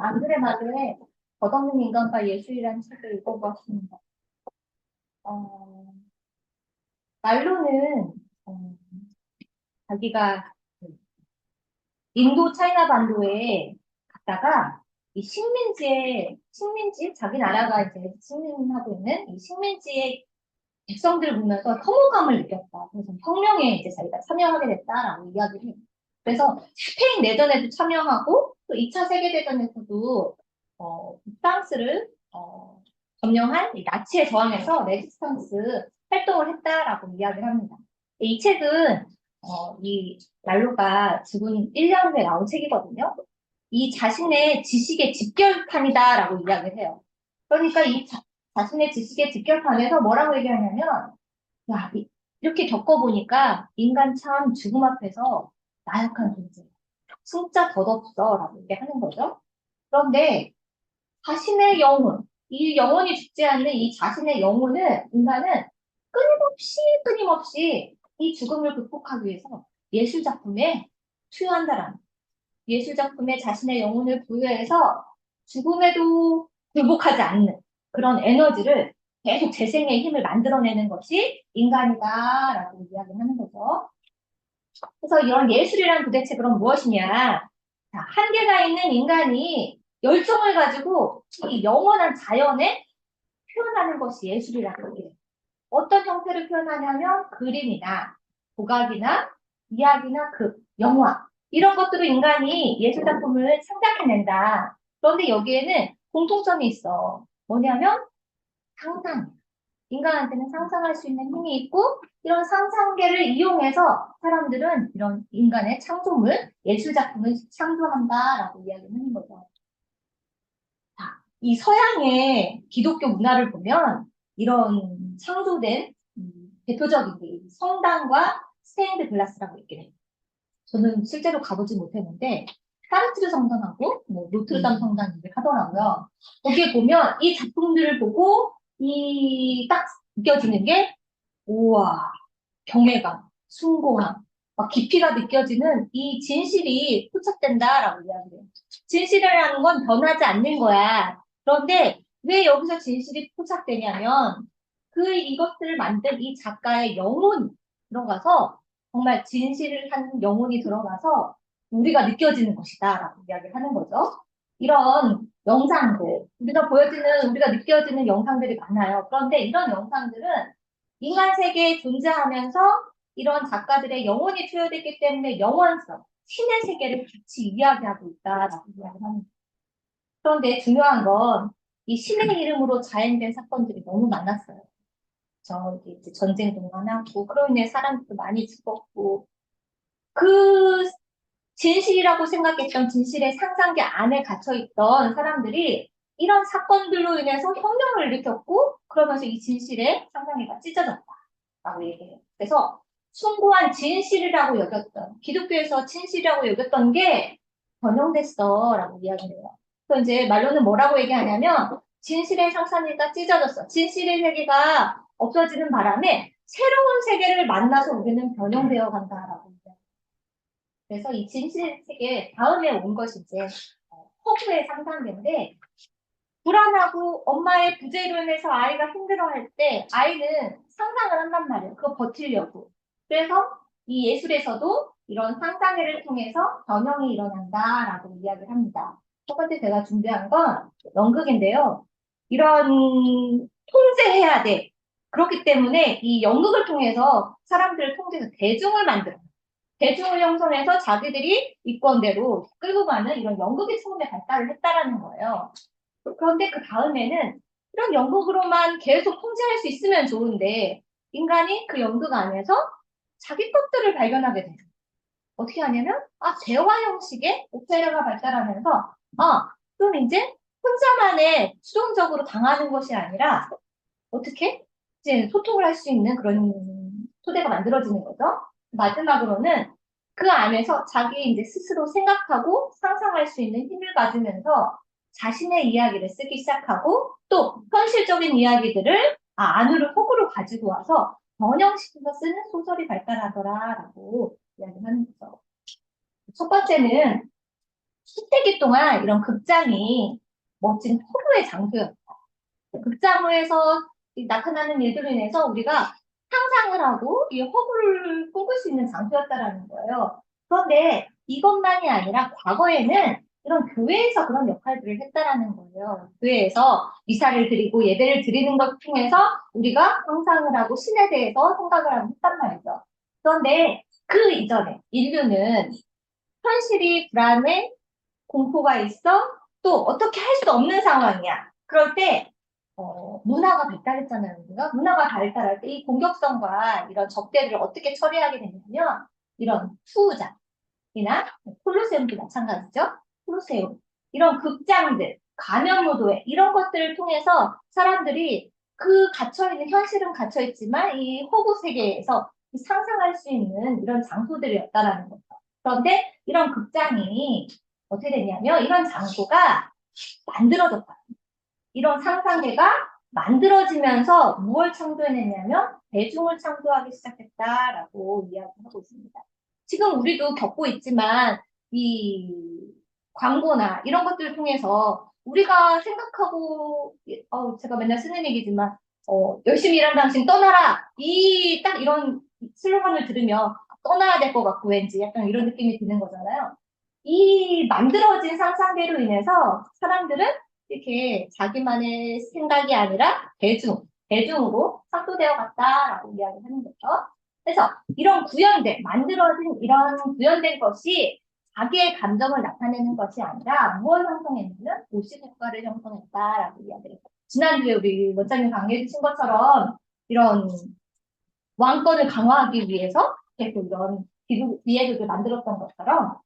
안드레 마르의 덧없는 인간과 예술이라는 책을 읽어보았습니다. 어, 말로는 어, 자기가 인도 차이나 반도에 갔다가 이 식민지의 식민지 자기 나라가 이제 식민하고 있는 이 식민지의 백성들을 보면서 혐오감을 느꼈다. 그래서 혁명에 이제 자기가 참여하게 됐다라고 이야기를 해요. 그래서 스페인 내전에도 참여하고 또 2차 세계대전에서도 어, 프랑스를 어, 점령한 이 나치에 저항해서 레지스탕스 활동을 했다라고 이야기를 합니다. 이 책은 어, 이 난로가 죽은 1년 후에 나온 책이거든요. 이 자신의 지식의 집결판이다라고 이야기를 해요. 그러니까 이 자, 자신의 지식의 집결판에서 뭐라고 얘기하냐면, 야, 이- 이렇게 겪어보니까 인간 참 죽음 앞에서 나약한 존재. 진짜 덧없어. 라고 얘기하는 거죠. 그런데 자신의 영혼, 이 영혼이 죽지 않는 이 자신의 영혼을 인간은 끊임없이 끊임없이 이 죽음을 극복하기 위해서 예술 작품에 투여한다라는. 예술 작품에 자신의 영혼을 부여해서 죽음에도 굴복하지 않는 그런 에너지를 계속 재생의 힘을 만들어내는 것이 인간이다라고 이야기하는 거죠. 그래서 이런 예술이란 도대체 그럼 무엇이냐? 자, 한계가 있는 인간이 열정을 가지고 이 영원한 자연에 표현하는 것이 예술이라고 얘기해요. 어떤 형태를 표현하냐면 그림이나 조각이나 이야기나 그 영화 이런 것들로 인간이 예술 작품을 창작해낸다. 그런데 여기에는 공통점이 있어. 뭐냐면 상상. 인간한테는 상상할 수 있는 힘이 있고 이런 상상계를 이용해서 사람들은 이런 인간의 창조물, 예술 작품을 창조한다라고 이야기하는 거죠. 자, 이 서양의 기독교 문화를 보면 이런 창조된 음, 대표적인 게이 성당과 스테인드 글라스라고 있긴 해요. 저는 실제로 가보지 못했는데 사르트르 성당하고 뭐 노트르담 성당 얘기를 하더라고요. 거기에 보면 이 작품들을 보고 이 딱 느껴지는 게 우와 경외감, 숭고함, 막 깊이가 느껴지는 이 진실이 포착된다라고 이야기해요. 진실이라는 건 변하지 않는 거야. 그런데 왜 여기서 진실이 포착되냐면 그 이것들을 만든 이 작가의 영혼이 들어가서 정말 진실을 한 영혼이 들어가서 우리가 느껴지는 것이다라고 이야기를 하는 거죠. 이런 영상들, 우리가 보여지는, 우리가 느껴지는 영상들이 많아요. 그런데 이런 영상들은 인간 세계에 존재하면서 이런 작가들의 영혼이 투여됐기 때문에 영원성, 신의 세계를 같이 이야기하고 있다라고 이야기를 합니다. 그런데 중요한 건 이 신의 이름으로 자행된 사건들이 너무 많았어요. 저 이제 전쟁도 많았고 그로 인해 사람들도 많이 죽었고 그 진실이라고 생각했던 진실의 상상계 안에 갇혀 있던 사람들이 이런 사건들로 인해서 혁명을 일으켰고 그러면서 이 진실의 상상계가 찢어졌다라고 얘기해요. 그래서 숭고한 진실이라고 여겼던 기독교에서 진실이라고 여겼던 게 변형됐어라고 이야기해요. 그래서 이제 말로는 뭐라고 얘기하냐면 진실의 상상계가 찢어졌어. 진실의 세계가 없어지는 바람에 새로운 세계를 만나서 우리는 변형되어 간다라고. 그래서 이 진실 세계 다음에 온 것이 이제 어, 허구의 상상계인데 불안하고 엄마의 부재로 인해서 아이가 힘들어할 때 아이는 상상을 한단 말이에요. 그거 버티려고. 그래서 이 예술에서도 이런 상상회를 통해서 변형이 일어난다라고 이야기를 합니다. 첫 번째 제가 준비한 건 연극인데요. 이런 통제해야 돼. 그렇기 때문에 이 연극을 통해서 사람들을 통제해서 대중을 만들어요. 대중을 형성해서 자기들이 이권대로 끌고 가는 이런 연극이 처음에 발달을 했다라는 거예요. 그런데 그 다음에는 이런 연극으로만 계속 통제할 수 있으면 좋은데 인간이 그 연극 안에서 자기 것들을 발견하게 돼요. 어떻게 하냐면 아 대화 형식의 오페라가 발달하면서 아 그럼 이제 혼자만의 수동적으로 당하는 것이 아니라 어떻게 이제 소통을 할 수 있는 그런 토대가 만들어지는 거죠. 마지막으로는 그 안에서 자기 이제 스스로 생각하고 상상할 수 있는 힘을 가지면서 자신의 이야기를 쓰기 시작하고 또 현실적인 이야기들을 아, 안으로 속으로 가지고 와서 번영시켜서 쓰는 소설이 발달하더라라고 이야기하는 거죠. 첫 번째는 수세기 동안 이런 극장이 멋진 허구의 장소였다. 극장에서 이 나타나는 일들로 인해서 우리가 상상을 하고 이 허구를 꿈꿀 수 있는 장소였다라는 거예요. 그런데 이것만이 아니라 과거에는 이런 교회에서 그런 역할들을 했다라는 거예요. 교회에서 미사를 드리고 예배를 드리는 것 통해서 우리가 상상을 하고 신에 대해서 생각을 하고 했단 말이죠. 그런데 그 이전에 인류는 현실이 불안해, 공포가 있어, 또 어떻게 할 수 없는 상황이야. 그럴 때 어, 문화가 발달했잖아요. 우리가 문화가 발달할 때 이 공격성과 이런 적대들을 어떻게 처리하게 되냐면 이런 투우장이나 콜로세움도 마찬가지죠. 콜로세움 이런 극장들, 감염무도회 이런 것들을 통해서 사람들이 그 갇혀있는 현실은 갇혀있지만 이 허구 세계에서 상상할 수 있는 이런 장소들이었다라는 거죠. 그런데 이런 극장이 어떻게 됐냐면 이런 장소가 만들어졌다. 이런 상상계가 만들어지면서 무엇을 창조해냈냐면 대중을 창조하기 시작했다라고 이야기하고 있습니다. 지금 우리도 겪고 있지만 이 광고나 이런 것들을 통해서 우리가 생각하고 어, 제가 맨날 쓰는 얘기지만 어, 열심히 일한 당신 떠나라 이 딱 이런 슬로건을 들으면 떠나야 될 것 같고 왠지 약간 이런 느낌이 드는 거잖아요. 이 만들어진 상상계로 인해서 사람들은 이렇게 자기만의 생각이 아니라 대중, 대중으로 상도되어 갔다라고 이야기하는 거죠. 그래서 이런 구현된, 만들어진 이런 구현된 것이 자기의 감정을 나타내는 것이 아니라 무엇을 형성했냐면 도시 국가를 형성했다라고 이야기를 해요. 지난주에 우리 원장님 강의해 주신 것처럼 이런 왕권을 강화하기 위해서 계속 이런 비애도를 만들었던 것처럼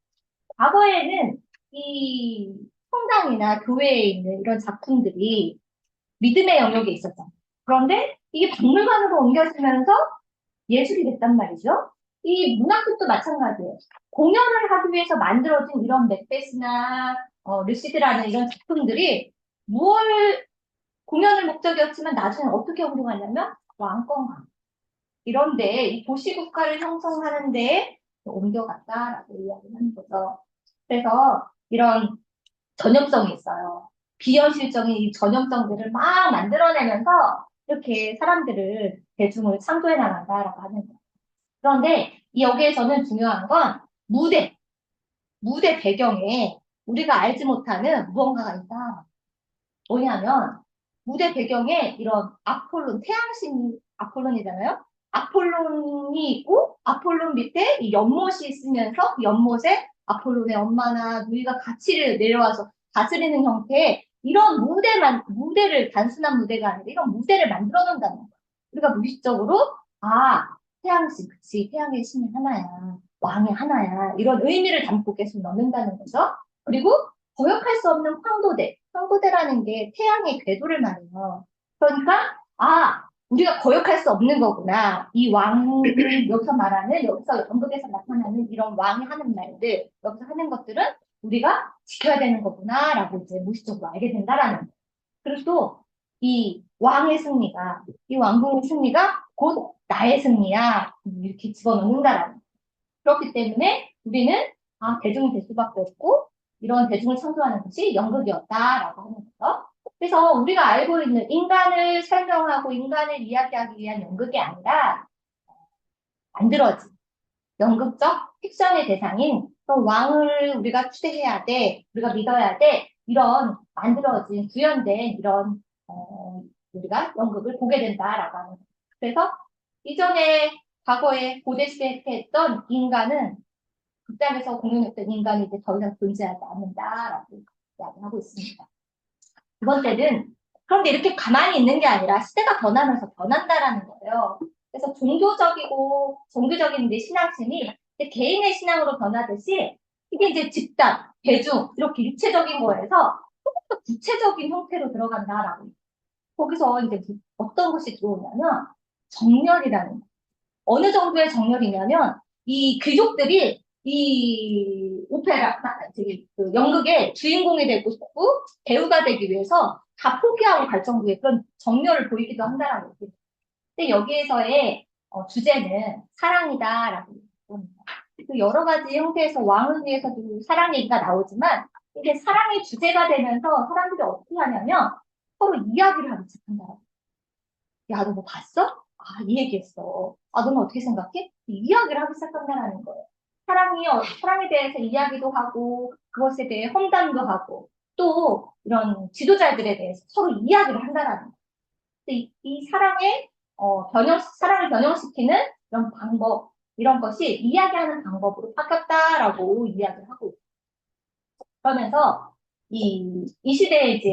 과거에는 이 성당이나 교회에 있는 이런 작품들이 믿음의 영역에 있었잖아요. 그런데 이게 박물관으로 옮겨지면서 예술이 됐단 말이죠. 이 문학도 마찬가지예요. 공연을 하기 위해서 만들어진 이런 맥베스나 어, 루시드라는 이런 작품들이 무엇을 공연을 목적이었지만 나중에 어떻게 옮겨갔냐면 왕권강 이런데 이 도시 국가를 형성하는데 옮겨갔다라고 이야기하는 거죠. 그래서 이런 전염성이 있어요. 비현실적인 이 전염성들을 막 만들어내면서 이렇게 사람들을 대중을 창조해 나간다라고 하는 거예요. 그런데 이 여기에서는 중요한 건 무대, 무대 배경에 우리가 알지 못하는 무언가가 있다. 뭐냐면 무대 배경에 이런 아폴론, 태양신 아폴론이잖아요. 아폴론이 있고 아폴론 밑에 이 연못이 있으면서 그 연못에 아폴론의 엄마나 누이가 같이 내려와서 다스리는 형태의 이런 무대만 무대를 단순한 무대가 아니라 이런 무대를 만들어 놓는다는 거예요. 우리가 무의식적으로 아 태양신 그치 태양의 신이 하나야 왕이 하나야 이런 의미를 담고 계속 넣는다는 거죠. 그리고 거역할 수 없는 황도대 황도대라는 게 태양의 궤도를 말해요. 그러니까 아 우리가 거역할 수 없는 거구나. 이 왕을 여기서 말하는 여기서 연극에서 나타나는 이런 왕이 하는 말들 여기서 하는 것들은 우리가 지켜야 되는 거구나 라고 이제 무의식적으로 알게 된다라는 거예요. 그리고 또 이 왕의 승리가 이 왕궁의 승리가 곧 나의 승리야 이렇게 집어넣는다라는 거예요. 그렇기 때문에 우리는 아 대중이 될 수밖에 없고 이런 대중을 창조하는 것이 연극이었다라고 하는 거죠. 그래서 우리가 알고 있는 인간을 설명하고 인간을 이야기하기 위한 연극이 아니라 만들어진 연극적 픽션의 대상인 그런 왕을 우리가 추대해야 돼, 우리가 믿어야 돼 이런 만들어진 구현된 이런 어, 우리가 연극을 보게 된다라고 하는. 그래서 이전에 과거에 고대 시대에 했던 인간은 극장에서 공연했던 인간이 이제 더 이상 존재하지 않는다라고 이야기하고 있습니다. 두 번째는 그런데 이렇게 가만히 있는 게 아니라 시대가 변하면서 변한다라는 거예요. 그래서 종교적이고 종교적인 이제 신앙심이 이제 개인의 신앙으로 변하듯이 이게 이제 집단, 대중 이렇게 유체적인 거에서 조금 더 구체적인 형태로 들어간다라고. 거기서 이제 어떤 것이 들어오냐면 정렬이라는 거. 어느 정도의 정렬이냐면 이 귀족들이 이 오페라, 저기, 그 연극의 주인공이 되고 싶고 배우가 되기 위해서 다 포기하고 갈 정도의 그런 정열을 보이기도 한다라는 거죠. 근데 여기에서의 어, 주제는 사랑이다라고 봅니다. 그 여러 가지 형태에서 왕을 위해서도 사랑 얘기가 나오지만 이게 사랑의 주제가 되면서 사람들이 어떻게 하냐면 서로 이야기를 하기 시작한다. 야, 너 뭐 봤어? 아, 이 얘기했어. 아, 너는 어떻게 생각해? 이야기를 하기 시작한다는 거예요. 사랑이, 어- 사랑에 대해서 이야기도 하고, 그것에 대해 험담도 하고, 또 이런 지도자들에 대해서 서로 이야기를 한다는 거예요. 이, 이 사랑의, 어, 변형, 사랑을 변형시키는 이런 방법, 이런 것이 이야기하는 방법으로 바뀌었다라고 이야기를 하고. 그러면서 이, 이 시대에 이제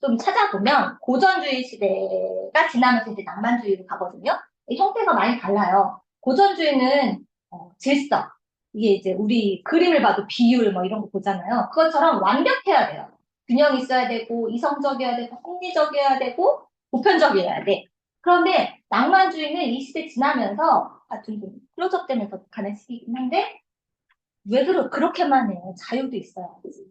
좀 찾아보면 고전주의 시대가 지나면서 이제 낭만주의로 가거든요. 이 형태가 많이 달라요. 고전주의는 어, 질서. 이게 이제 우리 그림을 봐도 비율 뭐 이런 거 보잖아요. 그것처럼 완벽해야 돼요. 균형 있어야 되고, 이성적이어야 되고, 합리적이어야 되고, 보편적이어야 돼. 그런데 낭만주의는 이 시대 지나면서 아, 좀, 좀 클로즈업 되면서 가는 시기긴 한데 왜 그러, 그렇게만 해? 자유도 있어야지.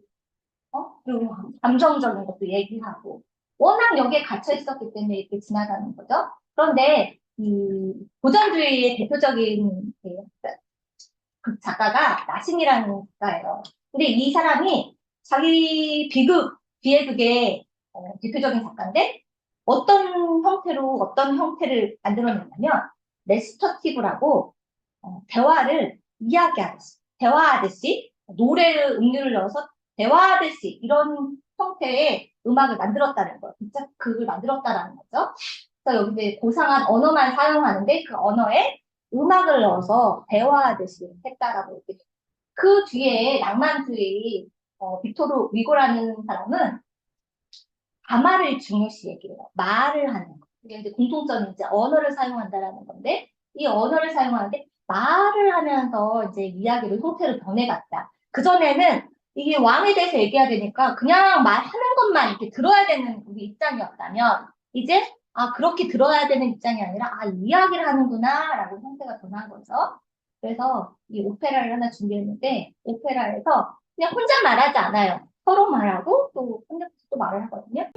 어? 그리고 감정적인 것도 얘기하고 워낙 여기에 갇혀 있었기 때문에 이렇게 지나가는 거죠. 그런데 이 고전주의의 대표적인 그 작가가 나신이라는 작가예요. 근데 이 사람이 자기 비극 비애극의 어, 대표적인 작가인데 어떤 형태로 어떤 형태를 만들어냈냐면 레스터티브라고 어, 대화를 이야기하듯이 대화하듯이 노래를 음료를 넣어서 대화하듯이 이런 형태의 음악을 만들었다는 거예요. 진짜 그걸 만들었다라는 거죠. 그래서 여기 이제 고상한 언어만 사용하는데 그 언어에 음악을 넣어서 대화하듯이 했다라고 이렇게. 그 뒤에 낭만주의 어, 빅토르 위고라는 사람은 가마를 중요시 얘기해요. 말을 하는 거. 이게 이제 공통점이 이제 언어를 사용한다라는 건데 이 언어를 사용하는데 말을 하면서 이제 이야기를 형태를 변해갔다. 그 전에는 이게 왕에 대해서 얘기해야 되니까 그냥 말하는 것만 이렇게 들어야 되는 입장이었다면 이제 아 그렇게 들어야 되는 입장이 아니라 아 이야기를 하는구나 라고 형태가 변한 거죠. 그래서 이 오페라를 하나 준비했는데 오페라에서 그냥 혼자 말하지 않아요. 서로 말하고 또 혼자 또 말을 하거든요.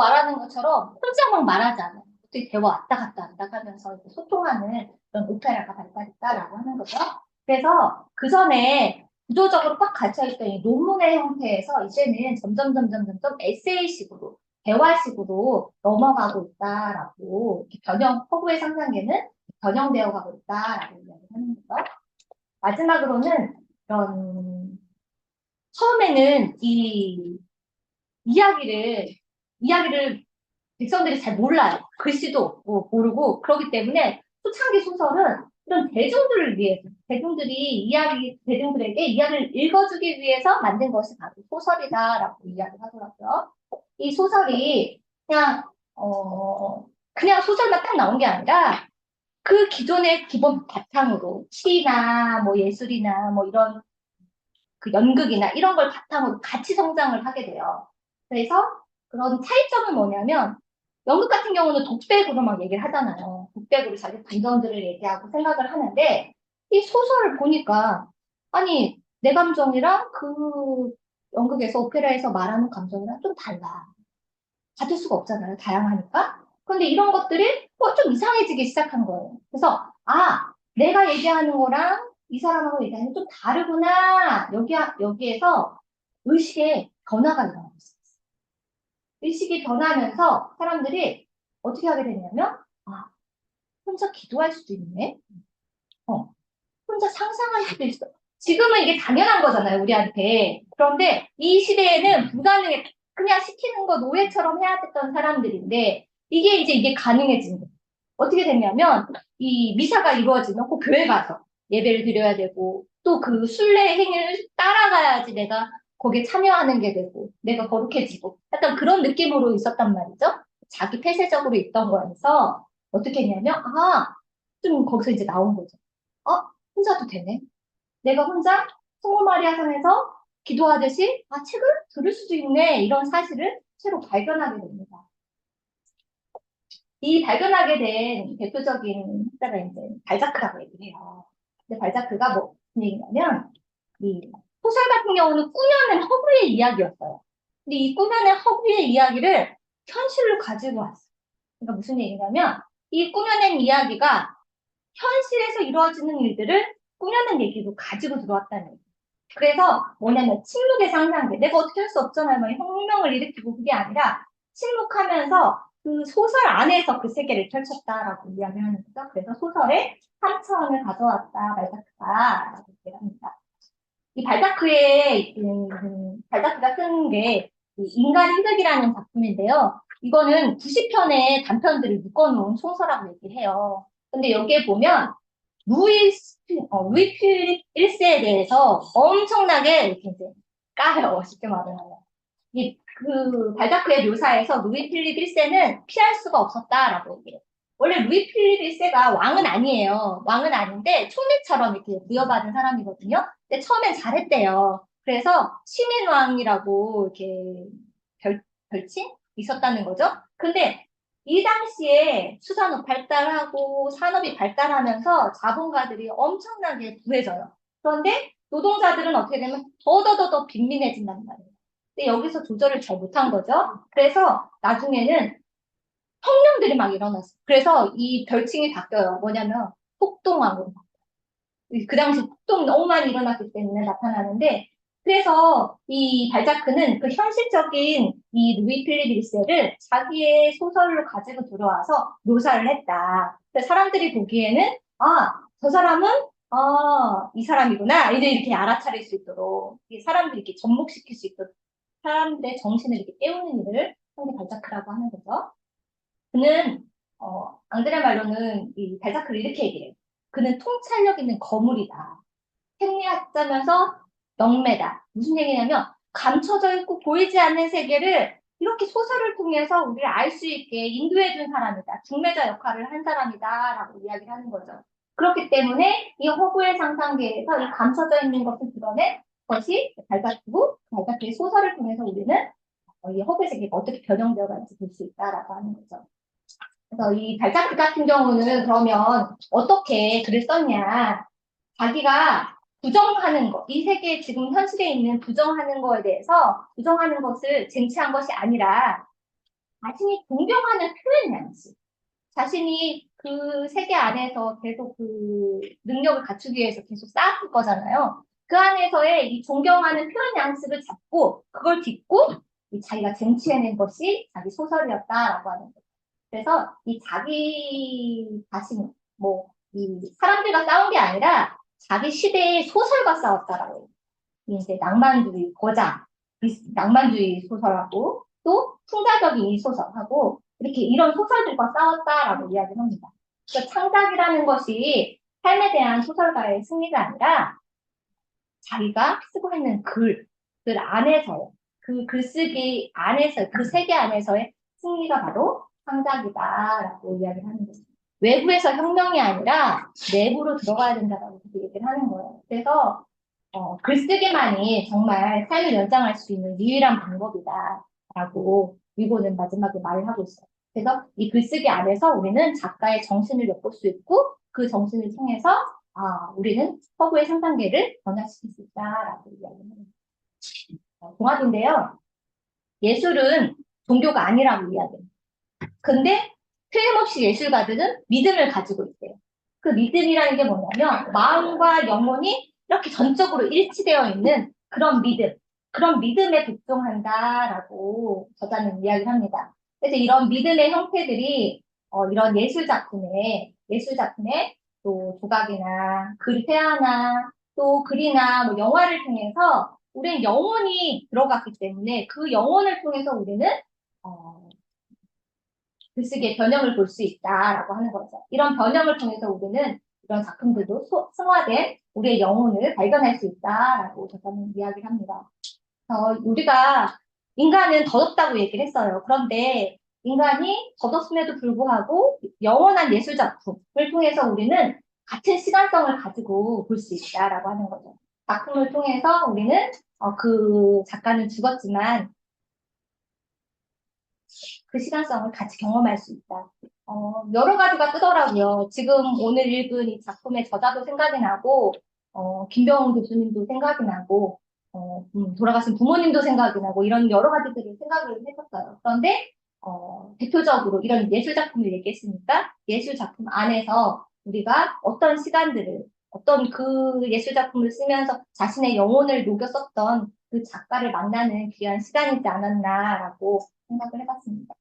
말하는 것처럼 혼자만 말하지 않아요. 어떻게 대화 왔다 갔다 왔다 하면서 소통하는 그런 오페라가 발달했다라고 하는 거죠. 그래서 그 전에 구조적으로 꽉 갇혀있던 이 논문의 형태에서 이제는 점점 점점 점점 에세이식으로 대화식으로 넘어가고 있다라고 변형 허브의 상상계는 변형되어 가고 있다라고 이야기하는 거죠. 마지막으로는 이런 처음에는 이 이야기를 이야기를 백성들이 잘 몰라요. 글씨도 없고 모르고 그렇기 때문에 초창기 소설은 이런 대중들을 위해서 대중들이 이야기 대중들에게 이야기를 읽어주기 위해서 만든 것이 바로 소설이다라고 이야기를 하더라고요. 이 소설이 그냥 어 그냥 소설만 딱 나온 게 아니라 그 기존의 기본 바탕으로 시나 뭐 예술이나 뭐 이런 그 연극이나 이런 걸 바탕으로 같이 성장을 하게 돼요. 그래서 그런 차이점은 뭐냐면 연극 같은 경우는 독백으로 막 얘기를 하잖아요. 독백으로 자기 감정들을 얘기하고 생각을 하는데 이 소설을 보니까 아니 내 감정이랑 그 연극에서 오페라에서 말하는 감정이랑 좀 달라. 같을 수가 없잖아요. 다양하니까. 그런데 이런 것들이 뭐 좀 이상해지기 시작한 거예요. 그래서 아 내가 얘기하는 거랑 이 사람하고 얘기하는 게 좀 다르구나. 여기 여기에서 의식의 변화가 있어요. 의식이 변하면서 사람들이 어떻게 하게 되냐면, 아, 혼자 기도할 수도 있네? 어, 혼자 상상할 수도 있어. 지금은 이게 당연한 거잖아요, 우리한테. 그런데 이 시대에는 불가능해. 그냥 시키는 거 노예처럼 해야 됐던 사람들인데, 이게 이제 이게 가능해진 거예요. 어떻게 됐냐면, 이 미사가 이루어지면 꼭 교회 가서, 예배를 드려야 되고 또 그 순례 행위를 따라가야지 내가 거기에 참여하는 게 되고 내가 거룩해지고 약간 그런 느낌으로 있었단 말이죠. 자기 폐쇄적으로 있던 거에서 어떻게 했냐면 아, 좀 거기서 이제 나온 거죠. 어, 혼자도 되네. 내가 혼자 성모 마리아 상에서 기도하듯이 아, 책을 들을 수도 있네. 이런 사실을 새로 발견하게 됩니다. 이 발견하게 된 대표적인 학자가 이제 발자크라고 얘기를 해요. 근데 발자크가 뭐 무슨 얘기냐면 이 소설 같은 경우는 꾸며낸 허구의 이야기였어요. 근데 이 꾸며낸 허구의 이야기를 현실로 가지고 왔어요. 그러니까 무슨 얘기냐면 이 꾸며낸 이야기가 현실에서 이루어지는 일들을 꾸며낸 얘기로 가지고 들어왔다는 얘기예요. 그래서 뭐냐면 침묵의 상상대. 내가 어떻게 할 수 없잖아요. 막 혁명을 일으키고 그게 아니라 침묵하면서 그 소설 안에서 그 세계를 펼쳤다라고 이야기하는 거죠. 그래서 소설의 3차원을 가져왔다, 발자크다라고 얘기를 합니다. 이 발자크의 음, 발자크가 쓴 게 인간 희극이라는 작품인데요. 이거는 90편의 단편들을 묶어놓은 소설하고 얘기해요. 근데 여기에 보면 루이 어, 루이 필립 1세에 대해서 엄청나게 이렇게 이제 까요. 쉽게 말하면. 이, 그 발자크의 묘사에서 루이 필립 1세는 피할 수가 없었다라고 얘기해요. 원래 루이 필립 1세가 왕은 아니에요. 왕은 아닌데 총리처럼 이렇게 부여받은 사람이거든요. 근데 처음엔 잘했대요. 그래서 시민왕이라고 이렇게 별, 별칭 있었다는 거죠. 근데 이 당시에 수산업 발달하고 산업이 발달하면서 자본가들이 엄청나게 부해져요. 그런데 노동자들은 어떻게 되면 더더더더 빈민해진단 말이에요. 근데 여기서 조절을 잘 못한 거죠. 그래서 나중에는 혁명들이 막 일어났어요. 그래서 이 별칭이 바뀌어요. 뭐냐면 바뀌어요. 그 당시 폭동이 너무 많이 일어났기 때문에 나타나는데 그래서 이 발자크는 그 현실적인 이 루이 필립 1세를 자기의 소설로 가지고 들어와서 묘사를 했다. 근데 사람들이 보기에는 아, 저 사람은 아, 이 사람이구나. 이제 이렇게 알아차릴 수 있도록 이 사람들이 이렇게 접목시킬 수 있도록 사람들의 정신을 이렇게 깨우는 일을 한게 발자크라고 하는 거죠. 그는 어, 앙드레 말로는 이 발자크를 이렇게 얘기해요. 그는 통찰력 있는 거물이다. 생리학자면서 영매다. 무슨 얘기냐면 감춰져 있고 보이지 않는 세계를 이렇게 소설을 통해서 우리를 알 수 있게 인도해 준 사람이다. 중매자 역할을 한 사람이다 라고 이야기를 하는 거죠. 그렇기 때문에 이 허구의 상상계에서 이 감춰져 있는 것을 드러낸 것이 발자크고 발자크의 소설을 통해서 우리는 어, 이 허구의 세계가 어떻게 변형되어 갈지 볼 수 있다라고 하는 거죠. 그래서 이 발자크 같은 경우는 그러면 어떻게 글을 썼냐. 자기가 부정하는 것, 이 세계에 지금 현실에 있는 부정하는 거에 대해서 부정하는 것을 쟁취한 것이 아니라 자신이 존경하는 표현 양식, 자신이 그 세계 안에서 계속 그 능력을 갖추기 위해서 계속 쌓았을 거잖아요. 그 안에서의 이 존경하는 표현 양식을 잡고 그걸 딛고 이 자기가 쟁취해낸 것이 자기 소설이었다라고 하는 거죠. 그래서 이 자기 자신, 뭐, 이 사람들과 싸운 게 아니라 자기 시대의 소설과 싸웠다라고. 이제 낭만주의 거장, 이 낭만주의 소설하고 또 풍자적인 이 소설하고 이렇게 이런 소설들과 싸웠다라고 이야기를 합니다. 그러니까 창작이라는 것이 삶에 대한 소설가의 승리가 아니라 자기가 쓰고 있는 글, 글 안에서 그 글쓰기 안에서 그 세계 안에서의 승리가 바로 창작이다라고 이야기를 하는 거죠. 외부에서 혁명이 아니라 내부로 들어가야 된다라고 얘기를 하는 거예요. 그래서 어, 글쓰기만이 정말 삶을 연장할 수 있는 유일한 방법이다라고 위고는 마지막에 말을 하고 있어요. 그래서 이 글쓰기 안에서 우리는 작가의 정신을 엿볼 수 있고 그 정신을 통해서 아, 우리는 허구의 상상계를 변화시킬 수 있다라고 이야기합니다. 어, 동학인데요. 예술은 종교가 아니라고 이야기합니다. 근데 틀림없이 예술가들은 믿음을 가지고 있대요. 그 믿음이라는 게 뭐냐면 마음과 영혼이 이렇게 전적으로 일치되어 있는 그런 믿음, 그런 믿음에 복종한다라고 저자는 이야기를 합니다. 그래서 이런 믿음의 형태들이 어, 이런 예술 작품에 예술 작품에 또 조각이나 글 회화나 또 글이나 뭐 영화를 통해서 우리는 영혼이 들어갔기 때문에 그 영혼을 통해서 우리는 어, 글쓰기의 변형을 볼 수 있다라고 하는 거죠. 이런 변형을 통해서 우리는 이런 작품들도 소- 승화된 우리의 영혼을 발견할 수 있다라고 작가는 이야기를 합니다. 어, 우리가 인간은 더럽다고 얘기를 했어요. 그런데 인간이 더럽음에도 불구하고 영원한 예술 작품을 통해서 우리는 같은 시간성을 가지고 볼 수 있다라고 하는 거죠. 작품을 통해서 우리는 어, 그 작가는 죽었지만 그 시간성을 같이 경험할 수 있다. 어, 여러 가지가 뜨더라고요. 지금 오늘 읽은 이 작품의 저자도 생각이 나고, 어, 김병훈 교수님도 생각이 나고, 어, 음, 돌아가신 부모님도 생각이 나고, 이런 여러 가지들을 생각을 했었어요. 그런데, 어, 대표적으로 이런 예술 작품을 얘기했으니까, 예술 작품 안에서 우리가 어떤 시간들을, 어떤 그 예술 작품을 쓰면서 자신의 영혼을 녹여 썼던 그 작가를 만나는 귀한 시간이지 않았나라고 생각을 해봤습니다.